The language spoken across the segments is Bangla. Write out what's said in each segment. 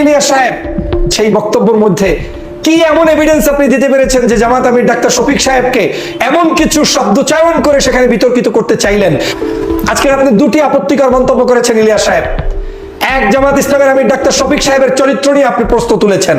ইলিয়াস সাহেব, সেই বক্তব্যের মধ্যে কি এমন এভিডেন্স আপনি দিতে পেরেছেন যে জামাত আমির ডাক্তার শফিক সাহেবকে এমন কিছু করে সেখানে বিতর্কিত করতে চাইলেন? আজকে আপনি দুটি আপত্তিকর মন্তব্য করেছেন সাহেব। এক, জামাত ইসলামের আমির ডাক্তার শফিক সাহেবের চরিত্র নিয়ে আপনি প্রশ্ন তুলেছেন।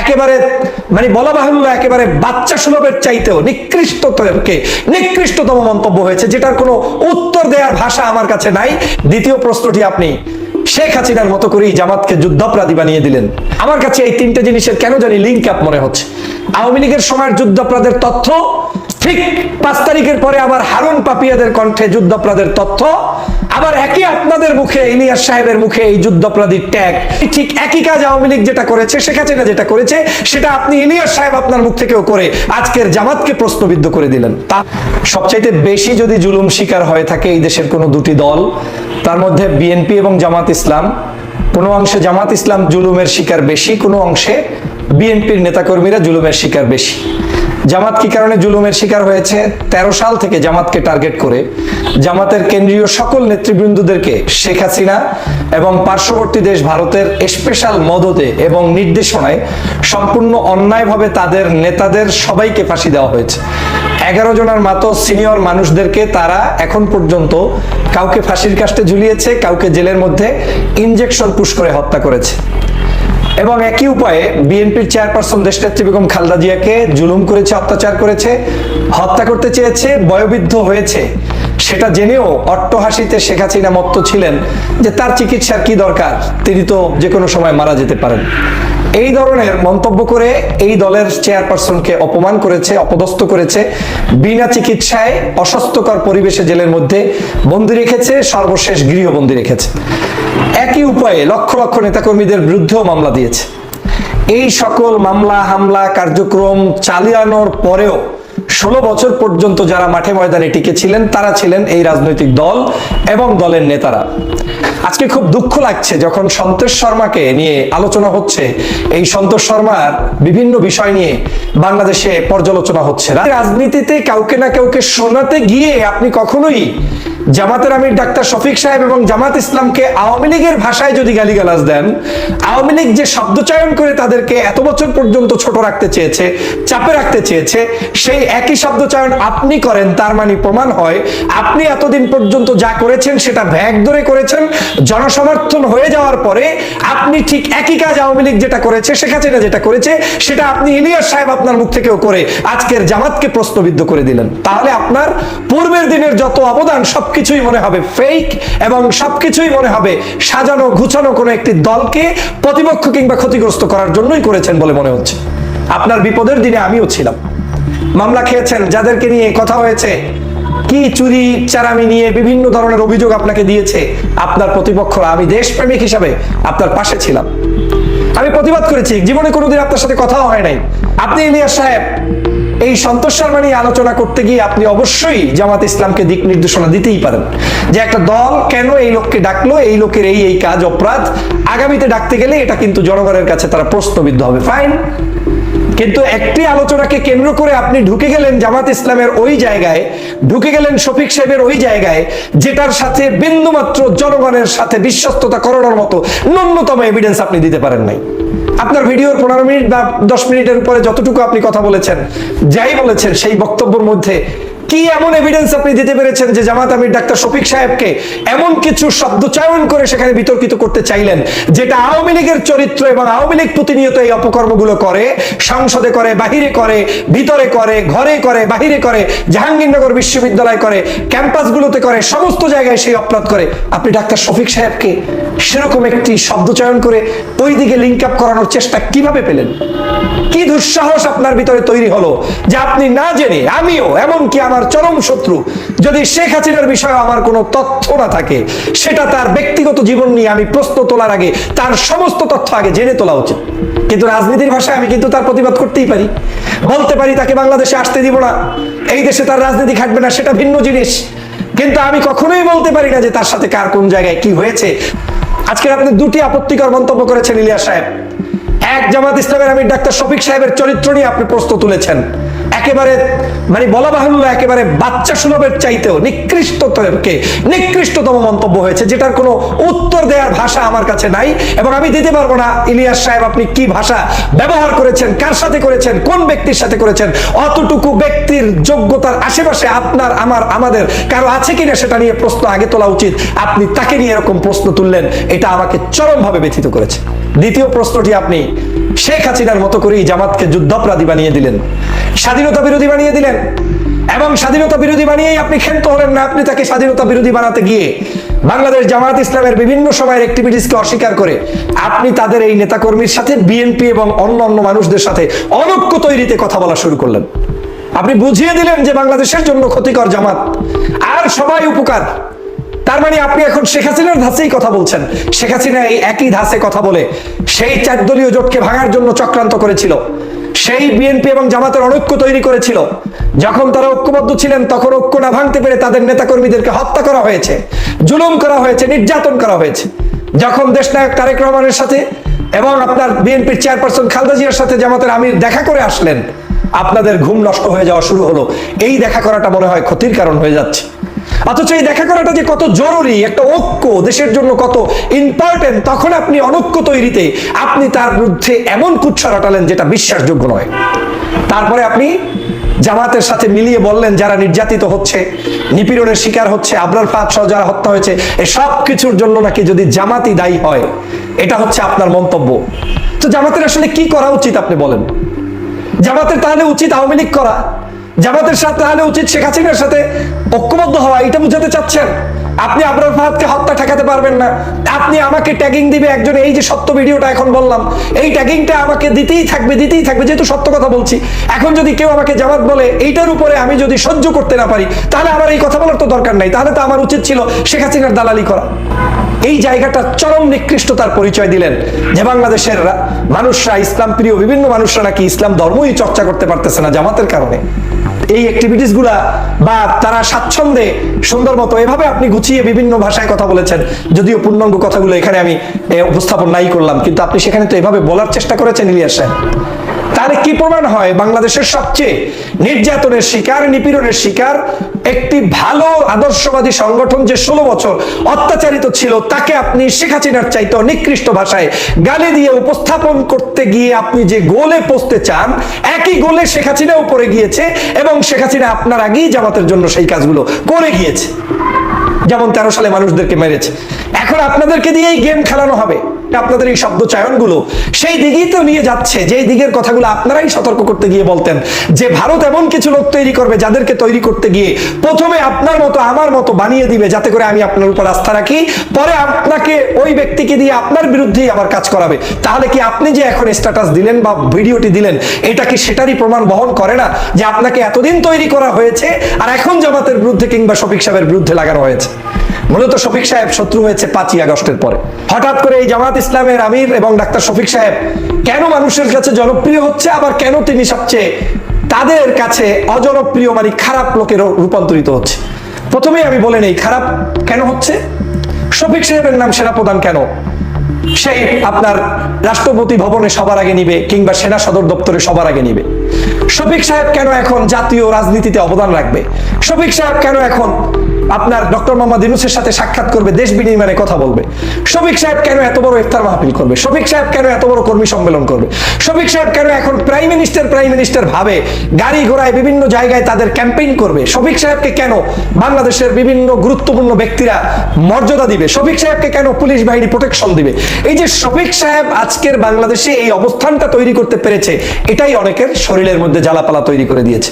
একেবারে মানে বলা বাহুল্য একেবারে বাচ্চা সুলভের চাইতেও নিকৃষ্টতম মন্তব্য হয়েছে, যেটার কোনো উত্তর দেওয়ার ভাষা আমার কাছে নাই। দ্বিতীয় প্রশ্নটি আপনি শেখ হাসিনার মতো করেই জামাতকে যুদ্ধাপরাধী বানিয়ে দিলেন। আমার কাছে এই তিনটে জিনিসের কেন জানি লিঙ্ক আপ মনে হচ্ছে। আওয়ামী লীগের সময়ের যুদ্ধাপরাধের তথ্য, ঠিক পাঁচ তারিখের পরে আবার হারুন পাপিয়াদের কণ্ঠে যুদ্ধাপরাধের তথ্য আবার একই আপনাদের মুখে ইলিয়াস সাহেবের মুখে এই যুদ্ধাপরাধীর ট্যাগ। ঠিক একই কাজ আওয়ামী লীগ যেটা করেছে, শেখ হাসিনা যেটা করেছে, সেটা আপনি ইলিয়াস সাহেব আপনার মুখ থেকেও করে আজকের জামাতকে প্রশ্নবিদ্ধ করে দিলেন। তা সবচাইতে বেশি যদি জুলুম শিকার হয়ে থাকে এই দেশের কোনো দুটি দল, তার মধ্যে বিএনপি এবং জামাত ইসলাম। কোনো অংশে জামাত ইসলাম জুলুমের শিকার বেশি, কোনো অংশে বিএনপির নেতাকর্মীরা জুলুমের শিকার বেশি। জামাত কি কারণে জুলুমের শিকার হয়েছে? ১৩ সাল থেকে জামাতকে টার্গেট করে জামাতের কেন্দ্রীয় সকল নেতৃবৃন্দদেরকে শেখ হাসিনা এবং পার্শ্ববর্তী দেশ ভারতের স্পেশাল মদতে এবং নির্দেশনায় সম্পূর্ণ অন্যায়ভাবে তাদের নেতাদের সবাইকে ফাঁসি দেওয়া হয়েছে। এগারো জনের মাত্র সিনিয়র মানুষদেরকে তারা এখন পর্যন্ত কাউকে ফাঁসির কাস্টে ঝুলিয়েছে, কাউকে জেলের মধ্যে ইনজেকশন পুশ করে হত্যা করেছে। এবং একই উপায়ে বিএনপির চেয়ারপারসন দেশনেত্রী বেগম খালদা জিয়াকে জুলুম করেছে, অত্যাচার করেছে, হত্যা করতে চেয়েছে, বয়োবৃদ্ধ হয়েছে। সেটা জেনেও অট্টহাসিতে শেখ হাসিনা মত্ত ছিলেন যে তার চিকিৎসার কি দরকার? তিনি তো যে কোনো সময় মারা যেতে পারেন। এই ধরনের মন্তব্য করে এই দলের চেয়ারপারসনকে অপমান করেছে, অপদস্থ করেছে, বিনা চিকিৎসায় অস্বাস্থ্যকর পরিবেশে জেলের মধ্যে বন্দী রেখেছে, সর্বশেষ গৃহবন্দী রেখেছে। একই উপায়ে লক্ষ লক্ষ নেতাকর্মীদের বিরুদ্ধেও মামলা দিয়েছে। এই সকল মামলা, হামলা, কার্যক্রম চালিয়ানোর পরেও ষোলো বছর পর্যন্ত যারা মাঠে ময়দানে টিকে ছিলেন তারা ছিলেন এই রাজনৈতিক দল এবং দলের নেতারা। আজকে খুব দুঃখ লাগছে যখন সন্তোষ শর্মাকে নিয়ে আলোচনা হচ্ছে। এই সন্তোষ শর্মার বিভিন্ন বিষয় নিয়ে বাংলাদেশে পর্যালোচনা হচ্ছে। রাজনীতিতে কাউকে না কাউকে শোনাতে গিয়ে আপনি কখনোই জামাতের আমির ডাক্তার শফিক সাহেব এবং জামাত ইসলামকে আওয়ামী লীগের ভাষায় যদি গালিগালাজ দেন, আওয়ামী লীগ যে শব্দচয়ন করে তাদেরকে এত বছর পর্যন্ত ছোট রাখতে চেয়েছে, চাপে রাখতে চেয়েছে, সেই একই শব্দচয়ন আপনি করেন, তার মানে প্রমাণ হয় আপনি এতদিন পর্যন্ত যা করেছেন সেটা ভ্যাগ ধরে করেছেন, জনসমর্থন হয়ে যাওয়ার পরে আপনি ঠিক একই কাজ আওয়ামী লীগ যেটা করেছে, শেখ হাসিনা যেটা করেছে, সেটা আপনি ইলিয়াস সাহেব আপনার মুখ থেকেও করে আজকের জামাতকে প্রশ্নবিদ্ধ করে দিলেন। তাহলে আপনার পূর্বের দিনের যত অবদান সবকিছুই মনে হবে ফেক এবং সবকিছুই মনে হবে সাজানো ঘুচানো কোনো একটি দলকে প্রতিপক্ষ কিংবা ক্ষতিগ্রস্ত করার জন্যই করেছেন বলে মনে হচ্ছে। আপনার বিপদের দিনে আমিও ছিলাম। মামলা খেয়েছেন, যাদেরকে নিয়ে কথা হয়েছে, কি চুরি, চারামি নিয়ে বিভিন্ন ধরনের অভিযোগ আপনাকে দিয়েছে, আপনার প্রতিপক্ষরা, আমি দেশপ্রেমিক হিসাবে আপনার পাশে ছিলাম। আমি প্রতিবাদ করেছি, জীবনে কোনোদিন আপনার সাথে কথাও হয় নাই। আপনি ইলিয়াস সাহেব, এই সন্তোষ শর্মা নিয়ে আলোচনা করতে গিয়ে আপনি অবশ্যই জামাত ইসলামকে দিক নির্দেশনা দিতেই পারেন যে একটা দল কেন এই লোককে ডাকলো, এই লোকের এই এই কাজ অপরাধ, আগামীতে ডাকতে গেলে এটা কিন্তু জনগণের কাছে তারা প্রশ্নবিদ্ধ হবে। ফাইন কিন্তু একটি আলোচনাকে কেন্দ্র করে আপনি ঢুকে গেলেন জামাত ইসলামের ওই জায়গায়, ঢুকে গেলেন শফিক সাহেবের ওই জায়গায়, যেটার সাথে বিন্দুমাত্র জনগণের সাথে বিশ্বস্ততা করানোর মতো ন্যূনতম এভিডেন্স আপনি দিতে পারেন নাই। আপনার ভিডিওর পনেরো মিনিট বা দশ মিনিটের উপরে যতটুকু আপনি কথা বলেছেন, যাই বলেছেন, সেই বক্তব্যের মধ্যে কি এমন এভিডেন্স আপনি দিতে পেরেছেন যে জামাত আমির ডাক্তার শফিক সাহেবকে এমন কিছু শব্দচয়ন করে সেখানে বিতর্কিত করতে চাইলেন, যেটা আওয়ামী লীগের চরিত্র এবং আওয়ামী লীগ প্রতিনিয়ত এই অপকর্মগুলো করে, সংসদে করে, বাহিরে করে, ভিতরে করে, ঘরে করে, বাহিরে করে, জাহাঙ্গীরনগর বিশ্ববিদ্যালয় করে, ক্যাম্পাসগুলোতে করে, সমস্ত জায়গায় সেই অপরাধ করে। আপনি ডাক্তার শফিক সাহেবকে সেরকম একটি শব্দচয়ন করে ওই দিকে লিঙ্ক আপ করানোর চেষ্টা কীভাবে পেলেন? কি দুঃসাহস আপনার ভিতরে তৈরি হলো যে আপনি না জেনে, আমিও, এমনকি আমার চরম শত্রু। যদি শেখ হাসিনার বিষয়ে আমার কোনো তথ্য না থাকে, সেটা তার ব্যক্তিগত জীবন নিয়ে আমি প্রশ্ন তোলার আগে, তার সমস্ত তথ্য আগে জেনে তোলা উচিত। কিন্তু রাজনীতির ভাষায় আমি কিন্তু তার প্রতিবাদ করতেই পারি। বলতে পারি তাকে বাংলাদেশে আসতে দিব না। এই দেশে তার রাজনীতি খাটবে না, সেটা ভিন্ন জিনিস। কিন্তু আমি কখনোই বলতে পারি না যে তার সাথে কার কোন জায়গায় কি হয়েছে। আজকে আপনি দুটি আপত্তিকর মন্তব্য করেছেন ইলিয়াস সাহেব। এক জামাত ইসলামের আমি ডাক্তার শফিক সাহেবের চরিত্র নিয়ে আপনি প্রশ্ন তুলেছেন। একেবারে মানে বলা বাহুল্য একেবারে বাচ্চা সুলভের চাইতেও নিকৃষ্টতমকে নিকৃষ্টতম মন্তব্য হয়েছে, যেটার কোনো উত্তর দেওয়ার ভাষা আমার কাছে নাই, এবং আমি দিতে পারব না। ইলিয়াস সাহেব, আপনি কি ভাষা ব্যবহার করেছেন, কার সাথে করেছেন, কোন ব্যক্তির সাথে করেছেন, অতটুকু ব্যক্তির যোগ্যতার আশেপাশে আপনার, আমার, আমাদের কারও আছে কিনা সেটা নিয়ে প্রশ্ন আগে তোলা উচিত। আপনি তাকে নিয়ে এরকম প্রশ্ন তুললেন, এটা আমাকে চরমভাবে ব্যথিত করেছে। দ্বিতীয় প্রশ্নটি আপনি শেখ হাসিনার মতো করেই জামাতকে যুদ্ধাপরাধী বানিয়ে দিলেন। স্বাধীনতা বিরোধী বানিয়ে দিলেন। এবং স্বাধীনতা বিরোধী বানিয়েই আপনি ক্ষান্ত হলেন না, আপনি তাকে স্বাধীনতা বিরোধী বানাতে গিয়ে। বাংলাদেশ জামাত ইসলামের বিভিন্ন সময়ের অ্যাক্টিভিটিসকে অস্বীকার করে আপনি তাদের এই নেতাকর্মীর সাথে বিএনপি এবং অন্য অন্য মানুষদের সাথে অনৈক্য তৈরিতে কথা বলা শুরু করলেন। আপনি বুঝিয়ে দিলেন যে বাংলাদেশের জন্য ক্ষতিকর জামাত। আর সবাই উপকার। তার মানে আপনি এখন শেখ হাসিনার ধাঁচেই কথা বলছেন। শেখ হাসিনা এই একই ধাঁচে কথা বলে, সেই চার দলীয় জোটকে ভাঙার জন্য চক্রান্ত করেছিল, সেই বিএনপি এবং জামাতের অনৈক্য তৈরি করেছিল। যখন তারা ঐক্যবদ্ধ ছিলেন, তখন ঐক্য না ভাঙতে পেরে তাদের নেতাকর্মীদেরকে হত্যা করা হয়েছে, জুলুম করা হয়েছে, নির্যাতন করা হয়েছে। যখন দেশনায়ক তারেক রহমানের সাথে এবং আপনার বিএনপির চেয়ারপারসন খালেদা জিয়ার সাথে জামাতের আমির দেখা করে আসলেন, আপনাদের ঘুম নষ্ট হয়ে যাওয়া শুরু হলো। এই দেখা করাটা মনে হয় ক্ষতির কারণ হয়ে যাচ্ছে। অথচ এই দেখা করাটা যে কত জরুরি, একটা ঐক্য দেশের জন্য কত ইম্পর্টেন্ট তখন আপনি অনৈক্য তৈরিতে আপনি তার বিরুদ্ধে এমন কুচ্ছা রটালেন যেটা বিশ্বাসযোগ্য নয়। তারপরে আপনি জামাতের সাথে মিলিয়ে বললেন, যারা নির্যাতিত হচ্ছে, নিপীড়নের শিকার হচ্ছে ফাদ সহ যারা হত্যা হয়েছে এই সব কিছুর জন্য নাকি যদি জামাতই দায়ী হয়, এটা হচ্ছে আপনার মন্তব্য। তো জামাতের আসলে কি করা উচিত আপনি বলেন? জামাতের তাহলে উচিত আওয়ামী লীগ করা। জামাতের সাথে তাহলে উচিত শেখ হাসিনার সাথে ঐক্যবদ্ধ হওয়া, এটা বুঝাতে চাচ্ছেন। আপনি আবরার ফাহাদকে হত্যা ঠেকাতে পারবেন না। আপনি আমাকে ট্যাগিং দিবে একজন, এই যে সত্য ভিডিওটা এখন বললাম, এই ট্যাগিংটা আমাকে দিতেই থাকবে দিতেই থাকবে, যেহেতু সত্য কথা বলছি। এখন যদি কেউ আমাকে জামাত বলে, এইটার উপরে আমি যদি সহ্য করতে না পারি, তাহলে আমার এই কথা বলার তো দরকার নাই। তাহলে তো আমার উচিত ছিল শেখ হাসিনার দালালি করা। এই জায়গাটা চরম নিকৃষ্টতার পরিচয় দিলেন যে বাংলাদেশের মানুষরা ইসলাম প্রিয় বিভিন্ন মানুষরা নাকি ইসলাম ধর্মই চর্চা করতে পারতেছে না জামাতের কারণে। এই অ্যাক্টিভিটিসগুলা বা তারা স্বাচ্ছন্দ্যে সুন্দর মতো এভাবে আপনি গুছিয়ে বিভিন্ন ভাষায় কথা বলেছেন। যদিও পূর্ণাঙ্গ কথাগুলো এখানে আমি উপস্থাপন নাই করলাম, কিন্তু আপনি সেখানে তো এভাবে বলার চেষ্টা করেছেন ইলিয়াস সাহেব। তাহলে কি প্রমাণ হয়? বাংলাদেশের সবচেয়ে নির্যাতনের শিকার, নিপীড়নের শিকার, একটি ভালো আদর্শবাদী সংগঠন যে ষোলো বছর অত্যাচারিত ছিল, তাকে আপনি শেখ হাসিনার চাইতে নিকৃষ্ট ভাষায় গালি দিয়ে উপস্থাপন করতে গিয়ে আপনি যে গোলে পৌঁছতে চান, একই গোলে শেখ হাসিনা উপরে গিয়েছে এবং শেখ হাসিনা আপনার আগেই জামাতের জন্য সেই কাজগুলো করে গিয়েছে। যেমন তেরো সালে মানুষদেরকে মেরেছে। এখন আপনাদেরকে দিয়েই গেম খেলানো হবে। আপনাদের এই শব্দ চায়নগুলো, সেই দিকেই তো নিয়ে যাচ্ছে যে দিকের কথাগুলো আপনারাই সতর্ক করতে গিয়ে বলতেন, যে ভারত এমন কিছু লোক তৈরি করবে যাদেরকে তৈরি করতে গিয়ে প্রথমে আপনার মতো, আমার মতো বানিয়ে দিবে, যাতে করে আমি আপনার উপর আস্থা রাখি, পরে আপনাকে ওই ব্যক্তিকে দিয়ে আপনার বিরুদ্ধেই আবার কাজ করাবে। তাহলে কি আপনি যে এখন স্ট্যাটাস দিলেন বা ভিডিওটি দিলেন, এটা কি সেটারই প্রমাণ বহন করে না, যে আপনাকে এতদিন তৈরি করা হয়েছে, আর এখন জামাতের বিরুদ্ধে কিংবা শফিক সাহেবের বিরুদ্ধে লাগানো হয়েছে? মূলত শফিক সাহেব শত্রু হয়েছে পাঁচই আগস্টের পরে। হঠাৎ করে এই জামাত ইসলামের আমির এবং ডাক্তার শফিক সাহেব কেন মানুষের কাছে জনপ্রিয় হচ্ছে, আবার কেন তিনি সবচেয়ে তাদের কাছে অজনপ্রিয় মানে খারাপ লোকের রূপান্তরিত হচ্ছে? প্রথমেই আমি বলে নেই, খারাপ কেন হচ্ছে? শফিক সাহেবের নাম সেনাপ্রধান কেন? সেই আপনার রাষ্ট্রপতি ভবনে সবার আগে নিবে কিংবা সেনা সদর দপ্তরে সবার আগে নিবে। শফিক সাহেব কেন এখন জাতীয় রাজনীতিতে অবদান রাখবে? শফিক সাহেব কেন এখন আপনার ডক্টর মোহাম্মদ ইউনুসের সাথে সাক্ষাৎ করবে, দেশ বিনিময়ে কথা বলবে। শফিক সাহেব কেন এত বড় ইফতার মাহফিল করবে? শফিক সাহেব কেন এত বড় কর্মী সম্মেলন করবে? শফিক সাহেব কেন এখন প্রাইম মিনিস্টার প্রাইম মিনিস্টার ভাবে গাড়ি ঘোড়ায় বিভিন্ন জায়গায় তাদের ক্যাম্পেইন করবে? শফিক সাহেবকে কেন বাংলাদেশের বিভিন্ন গুরুত্বপূর্ণ ব্যক্তিরা মর্যাদা দিবে? শফিক সাহেবকে কেন পুলিশ বাহিনী প্রোটেকশন দিবে? এই যে শফিক সাহেব আজকের বাংলাদেশে এই অবস্থানটা তৈরি করতে পেরেছে, এটাই অনেকের শরীরের মধ্যে জ্বালাপালা তৈরি করে দিয়েছে।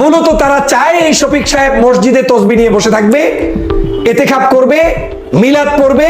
মূলত তারা চায় এই শফিক সাহেব মসজিদে তসবি নিয়ে বসে থাকবে এতে খাপ করবে, মিলাদ পড়বে,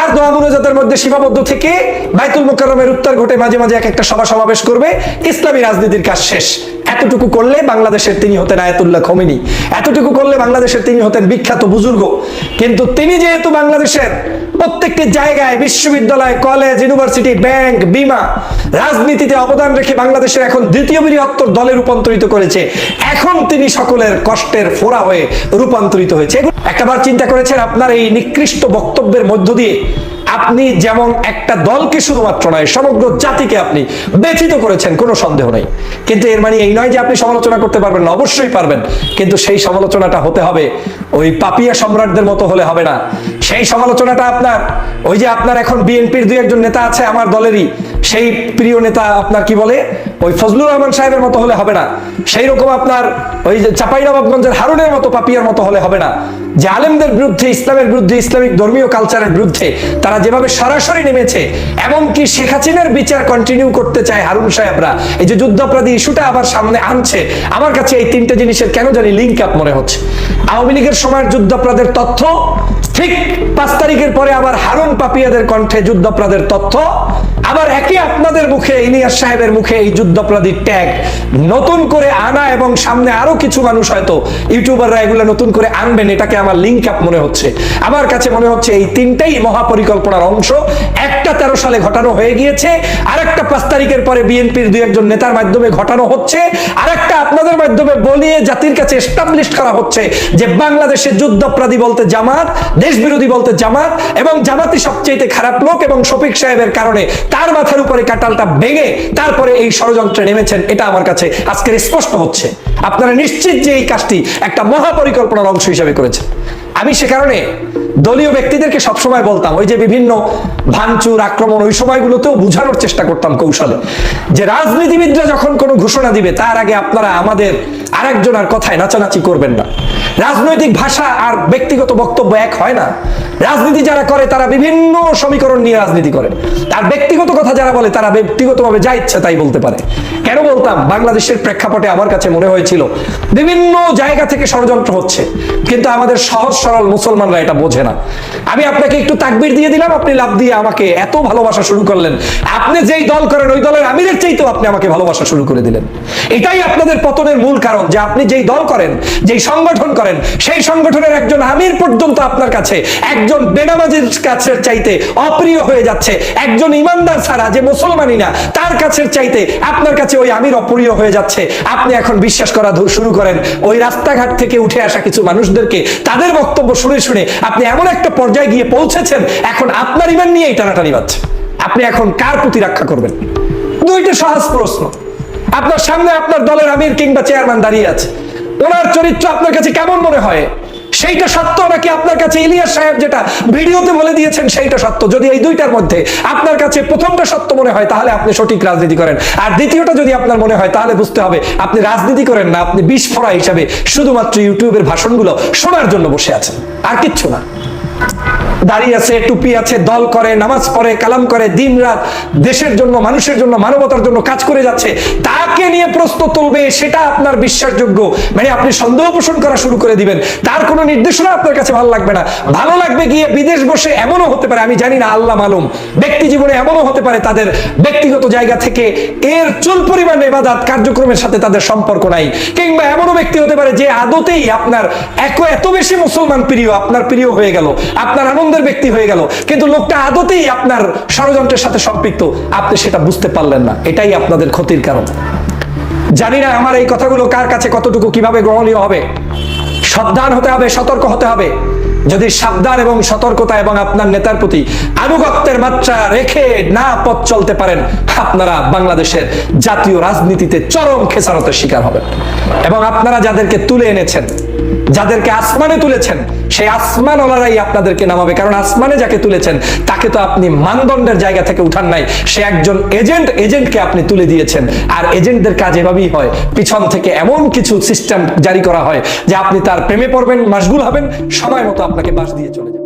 আর দোয়া মধ্যে সীমাবদ্ধ থেকে বাইতুল মোকাররমের উত্তর ঘটে মাঝে মাঝে এক একটা সভা সমাবেশ করবে, ইসলামী রাজনীতির কাজ শেষ। এতটুকু করলে বাংলাদেশের তিনি হতেন আয়াতুল্লাহ খমিনি। এতটুকু করলে বাংলাদেশের তিনি হতেন বিখ্যাত বুজুর্গ। কিন্তু তিনি যেহেতু বাংলাদেশের প্রত্যেকটি জায়গায়, বিশ্ববিদ্যালয়, কলেজ, ইউনিভার্সিটি, ব্যাংক, বিমা রাজনীতিতে অবদান রেখে বাংলাদেশের এখন দ্বিতীয় বৃহত্তর দলে রূপান্তরিত করেছে, এখন তিনি সকলের কষ্টের ফোড়া হয়ে রূপান্তরিত হয়েছে। একটাবার চিন্তা করেছেন আপনার এই নিকৃষ্ট বক্তব্যের মধ্য দিয়ে আপনি যেমন একটা দলকে শুধুমাত্র নয়, সমগ্র জাতিকে আপনি ব্যথিত করেছেন, কোনো সন্দেহ নেই। কিন্তু এর মানে এই নয় যে আপনি সমালোচনা করতে পারবেন না, অবশ্যই পারবেন। কিন্তু সেই সমালোচনাটা হতে হবে, ওই পাপিয়া সম্রাটদের মতো হলে হবে না। সেই সমালোচনাটা আপনার, ওই যে আপনার এখন বিএনপির দুই একজন নেতা আছে আমার দলেরই, সেই প্রিয় নেতা আপনার কি বলে, ওই ফজলুর রহমান সাহেবের মতো হলে হবে না। সেই রকম আপনার ওই যে চাপাইনবাবগঞ্জের হারুনের মতো পাপিয়ার মতো হলে হবে না। যে আলেমদের বিরুদ্ধে, ইসলামের বিরুদ্ধে, ইসলামিক ধর্মীয় কালচারের বিরুদ্ধে তারা যেভাবে সরাসরি নেমেছে, এমনকি শেখ হাসিনার বিচার কন্টিনিউ করতে চায় হারুন সাহেবরা, এই যে যুদ্ধাপরাধী ইস্যুটা আবার সামনে আনছে, আমার কাছে এই তিনটে জিনিসের কেন জানি লিঙ্ক আপ মনে হচ্ছে। আওয়ামী লীগের সময়ের যুদ্ধাপরাধের তথ্য ঠিক পাঁচ তারিখের পরে আবার হারুন পাপিয়াদের কণ্ঠে যুদ্ধাপরাধের তথ্য। আবার একই আপনাদের মুখে ইলিয়াস সাহেবের মুখে এই যুদ্ধাপরাধীর ট্যাগ। নতুন করে আনা এবং সামনে আরও কিছু মানুষ হয়তো ইউটিউবাররা এগুলো নতুন করে আনবেন, এটাকে আমার লিঙ্ক আপ মনে হচ্ছে। আমার কাছে মনে হচ্ছে এই তিনটেই মহাপরিকল্পনার অংশ। একটা তেরো সালে ঘটানো হয়ে গিয়েছে আর একটা পাঁচ তারিখের পরে বিএনপির দুই একজন নেতার মাধ্যমে ঘটানো হচ্ছে আর একটা আপনাদের মাধ্যমে বলিয়ে জাতির কাছে এস্টাবলিশ করা হচ্ছে যে বাংলাদেশে যুদ্ধাপরাধী বলতে জামাত, দেশ বিরোধী বলতে জামাত এবং জামাতি সবচেয়ে খারাপ লোক এবং শফিক সাহেবের কারণে তার মাথার উপরে কাটালটা ভেঙে তারপরে এই ষড়যন্ত্রে নেমেছেন, এটা আমার কাছে আজকের স্পষ্ট হচ্ছে। আপনারা নিশ্চিত যে এই কাজটি একটা মহাপরিকল্পনার অংশ হিসাবে করেছেন। আমি সে কারণে দলীয় ব্যক্তিদেরকে সবসময় বলতাম, ওই যে বিভিন্ন ভাঙচুর, আক্রমণ, ওই সময়গুলোতেও বোঝানোর চেষ্টা করতাম কৌশলে। যে রাজনীতিবিদরা যখন কোনো ঘোষণা দিবে, তার আগে আপনারা আমাদের আরেকজন আর কথায় নাচানাচি করবেন না। রাজনৈতিক ভাষা আর ব্যক্তিগত বক্তব্য এক হয় না। রাজনীতি যারা করে, তারা বিভিন্ন সমীকরণ নিয়ে রাজনীতি করে। আর ব্যক্তিগত কথা যারা বলে, তারা ব্যক্তিগতভাবে যা ইচ্ছে তাই বলতে পারে। কেন বলতাম? বাংলাদেশের প্রেক্ষাপটে আমার কাছে মনে হয়েছিল, বিভিন্ন জায়গা থেকে ষড়যন্ত্র হচ্ছে। কিন্তু আমাদের সহজ সরল মুসলমানরা এটা বোঝে না। আমি আপনাকে একটু তাকবির দিয়ে দিলাম, আপনি লাভ দিয়ে আমাকে এত ভালোবাসা শুরু করলেন। আপনি যেই দল করেন, ওই দলের আমিরের চাইতেও আপনি আমাকে ভালোবাসা শুরু করে দিলেন। এটাই আপনাদের পতনের মূল কারণ যে আপনি যেই দল করেন, যেই সংগঠন করেন, সেই সংগঠনের একজন আমির পর্যন্ত আপনার কাছে, একজন বেনামাজির কাছের চাইতে অপ্রিয় হয়ে যাচ্ছে, একজন ইমানদার ছাড়া যে মুসলমানই না, তার কাছের চাইতে আপনার কাছে ওই আমির অপ্রিয় হয়ে যাচ্ছে। আপনি এখন বিশ্বাস করা শুরু করেন, ওই রাস্তাঘাট থেকে উঠে আসা কিছু মানুষদেরকে, তাদের বক্তব্য শুনে শুনে আপনি এমন একটা পর্যায়ে গিয়ে পৌঁছেছেন, এখন আপনার ইমান নিয়েই টানাটানি বাচ্ছে আপনি এখন কার প্রতি রক্ষা করবেন? দুইটা সহজ প্রশ্ন। আপনার সামনে আপনার দলের আমির কিংবা চেয়ারম্যান দাঁড়িয়ে আছে। ওনার চরিত্র আপনার কাছে কেমন মনে হয়? সেইটা সত্য নাকি আপনার কাছে ইলিয়াস সাহেব যেটা ভিডিওতে বলে দিয়েছেন সেইটা সত্য? যদি এই দুইটার মধ্যে আপনার কাছে প্রথমটা সত্য মনে হয়, তাহলে আপনি সঠিক রাজনীতি করেন। আর দ্বিতীয়টা যদি আপনার মনে হয়, তাহলে বুঝতে হবে আপনি রাজনীতি করেন না, আপনি বিষ বিস্ফোরা হিসাবে শুধুমাত্র ইউটিউবের ভাষণগুলো শোনার জন্য বসে আছেন। আর কিচ্ছু না। দাঁড়িয়ে আছে, টুপি আছে, দল করে, নামাজ পড়ে, কালাম করে, দিন রাত দেশের জন্য, মানুষের জন্য, মানবতার জন্য কাজ করে যাচ্ছে। তাকে নিয়ে প্রশ্ন তুলবে, সেটা আপনার বিশ্বাসযোগ্য। মানে আপনি সন্দেহ পোষণ করা শুরু করে দিবেন। তার কোনো নির্দেশনা আপনার কাছে ভালো লাগবে না। ভালো লাগবে গিয়ে বিদেশ বসে এমনও হতে পারে, আমি জানি না, আল্লাহ মালুম। ব্যক্তি জীবনে এমনও হতে পারে, তাদের ব্যক্তিগত জায়গা থেকে এর চুল পরিমাণ এবাদাত কার্যক্রমের সাথে তাদের সম্পর্ক নাই। কিংবা এমনও ব্যক্তি হতে পারে যে আদতেই আপনার এত বেশি মুসলমান প্রিয়, আপনার প্রিয় হয়ে গেল। আপনার আনন্দের ব্যক্তি হয়ে গেল। কিন্তু লোকটা আদতেই আপনার ষড়যন্ত্রের সাথে সম্পৃক্ত। আপনি সেটা বুঝতে পারলেন না। এটাই আপনাদের ক্ষতির কারণ। জানি না আমার এই কথাগুলো কার কাছে কতটুকু কীভাবে গ্রহণীয় হবে। সাবধান হতে হবে, সতর্ক হতে হবে। যদি সাবধান এবং সতর্কতা এবং আপনার নেতার প্রতি আনুগত্যের মাত্রা রেখে না পথ চলতে পারেন, আপনারা বাংলাদেশের জাতীয় রাজনীতিতে চরম খেসারতের শিকার হবেন। এবং আপনারা যাদেরকে তুলে এনেছেন যাদেরকে আসমানে তুলেছেন, সেই আসমান ওলারাই আপনাদেরকে নামাবে। কারণ আসমানে যাকে তুলেছেন, তাকে তো আপনি মানদণ্ডের জায়গা থেকে উঠান নাই। সে একজন এজেন্ট, এজেন্টকে আপনি তুলে দিয়েছেন। আর এজেন্টদের কাজ এভাবেই হয়, পিছন থেকে এমন কিছু সিস্টেম জারি করা হয় যে আপনি তার প্রেমে পড়বেন মাসগুল হবেন, সময় মতো আপনাকে বাস দিয়ে চলে যাবে